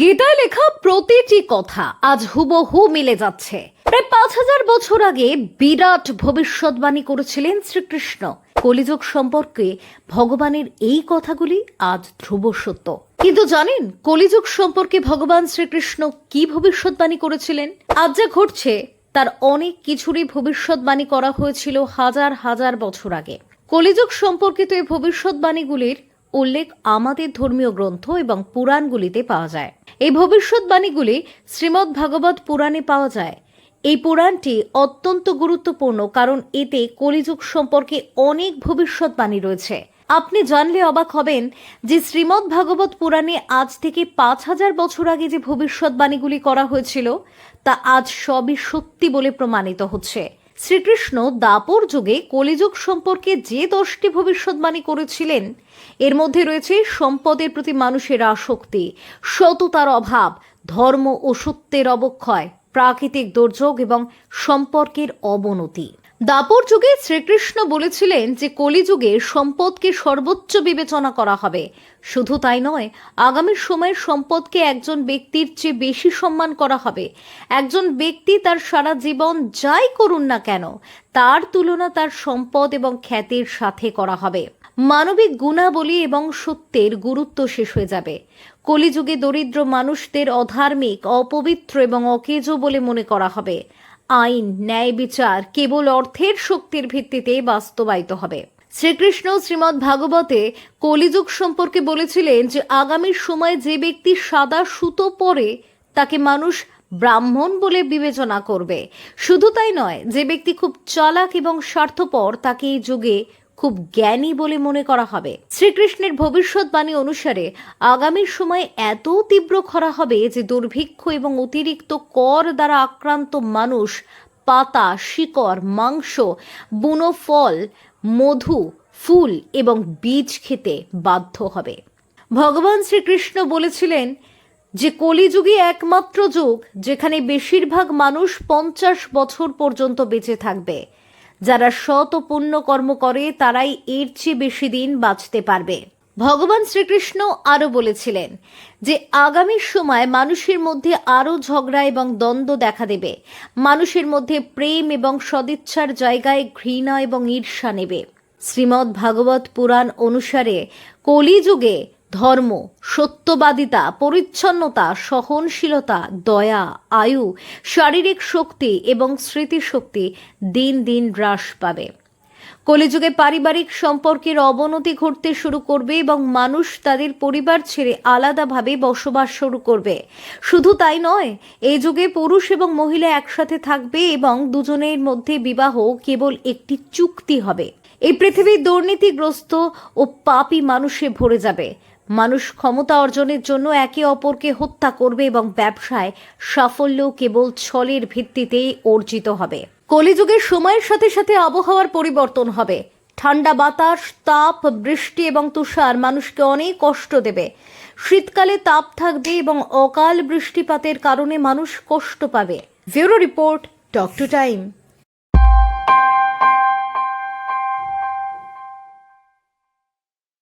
গীতায় লেখা প্রতিটি কথা আজ হুবহু মিলে যাচ্ছে। প্রায় পাঁচ হাজার বছর আগে বিরাট ভবিষ্যৎবাণী করেছিলেন শ্রীকৃষ্ণ। কলিযুগ সম্পর্কে ভগবানের এই কথাগুলি আজ ধ্রুব সত্য। কিন্তু জানেন কলিযুগ সম্পর্কে ভগবান শ্রীকৃষ্ণ কি ভবিষ্যৎবাণী করেছিলেন? আজ যা ঘটছে, তার অনেক কিছুরই ভবিষ্যৎবাণী করা হয়েছিল হাজার হাজার বছর আগে। কলিযুগ সম্পর্কিত এই ভবিষ্যৎবাণীগুলির উল্লেখ আমাদের ধর্মীয় গ্রন্থ এবং পুরাণগুলিতে পাওয়া যায়। এই ভবিষ্যৎবাণীগুলি শ্রীমদ্ ভাগবত পুরাণে পাওয়া যায়। এই পুরাণটি অত্যন্ত গুরুত্বপূর্ণ কারণ এতে কলিযুগ সম্পর্কে অনেক ভবিষ্যৎবাণী রয়েছে। আপনি জানলে অবাক হবেন যে শ্রীমদ্ ভাগবত পুরাণে আজ থেকে পাঁচ হাজার বছর আগে যে ভবিষ্যৎবাণীগুলি করা হয়েছিল, তা আজ সবই সত্যি বলে প্রমাণিত হচ্ছে। শ্রীকৃষ্ণ দাপর যুগে কলিযুগ সম্পর্কে যে দশটি ভবিষ্যৎবাণী করেছিলেন, এর মধ্যে রয়েছে সম্পদের প্রতি মানুষের আসক্তি, সততার অভাব, ধর্ম ও সত্যের অবক্ষয়, প্রাকৃতিক দুর্যোগ এবং সম্পর্কের অবনতি। দাপর যুগে শ্রীকৃষ্ণ বলেছিলেন যে কলিযুগে সম্পদকে সর্বোচ্চ বিবেচনা করা হবে। শুধু তাই নয়, আগামী সময়ে সম্পদকে একজন ব্যক্তির চেয়ে বেশি সম্মান করা হবে। একজন ব্যক্তি তার সারা জীবন যাই করুন না কেন, তার তুলনা তার সম্পদ এবং খ্যাতির সাথে করা হবে। মানবিক গুণাবলী এবং সত্যের গুরুত্ব শেষ হয়ে যাবে। কলিযুগে দরিদ্র মানুষদের অধার্মিক, অপবিত্র এবং অকেজ বলে মনে করা হবে। আইন, ন্যায় বিচার কেবল অর্থের শক্তির ভিত্তিতে বাস্তবায়িত হবে। শ্রীকৃষ্ণ শ্রীমৎ ভাগবতে কলিযুগ সম্পর্কে বলেছিলেন যে আগামী সময়ে যে ব্যক্তি সাদা সুতো পরে, তাকে মানুষ ব্রাহ্মণ বলে বিবেচনা করবে। শুধু তাই নয়, যে ব্যক্তি খুব চালাক এবং স্বার্থপর, তাকে এই যুগে খুব জ্ঞানী বলে মনে করা হবে। শ্রীকৃষ্ণের ভবিষ্যৎবাণী অনুসারে আগামী সময়ে এত তীব্র খরা হবে যে দুর্ভিক্ষ এবং অতিরিক্ত কর দ্বারা আক্রান্ত মানুষ পাতা, শিকড়, মাংস, বুনো ফল, মধু, ফুল এবং বীজ খেতে বাধ্য হবে। ভগবান শ্রীকৃষ্ণ বলেছিলেন যে কলিযুগে একমাত্র যুগ যেখানে বেশিরভাগ মানুষ পঞ্চাশ বছর পর্যন্ত বেঁচে থাকবে। যারা সৎ ও পুণ্য কর্ম করে, তারাই এর চেয়ে বেশি দিন বাঁচতে পারবে। ভগবান শ্রীকৃষ্ণ আরও বলেছিলেন যে, আগামী সময় মানুষের মধ্যে আরও ঝগড়া এবং দ্বন্দ্ব দেখা দেবে। মানুষের মধ্যে প্রেম এবং সদিচ্ছার জায়গায় ঘৃণা এবং ঈর্ষা নেবে। শ্রীমদ্ ভাগবত পুরাণ অনুসারে কলিযুগে ধর্ম, সত্যবাদিতা, পরিচ্ছন্নতা, সহনশীলতা, দয়া, আয়ু, শারীরিক শক্তি এবং স্মৃতিশক্তি দিন দিন হ্রাস পাবে। কলিযুগে পারিবারিক সম্পর্কের অবনতি ঘটতে শুরু করবে এবং মানুষ তাদের পরিবার ছেড়ে আলাদাভাবে বসবাস শুরু করবে। শুধু তাই নয় এই যুগে পুরুষ এবং মহিলা একসাথে থাকবে এবং দুজনের মধ্যে বিবাহ কেবল একটি চুক্তি হবে। এই পৃথিবী দুর্নীতিগ্রস্ত ও পাপী মানুষে ভরে যাবে। মানুষ ক্ষমতা অর্জনের জন্য একে অপরকে হত্যা করবে এবং ব্যবসায় সাফল্য কেবল ছলের ভিত্তিতেই অর্জিত হবে। কলিযুগের সময়ের সাথে সাথে আবহাওয়ার পরিবর্তন হবে। ঠান্ডা বাতাস, তাপ, বৃষ্টি এবং তুষার মানুষকে অনেক কষ্ট দেবে। শীতকালে তাপ থাকবে এবং অকাল বৃষ্টিপাতের কারণে মানুষ কষ্ট পাবে। Bureau report talk to time.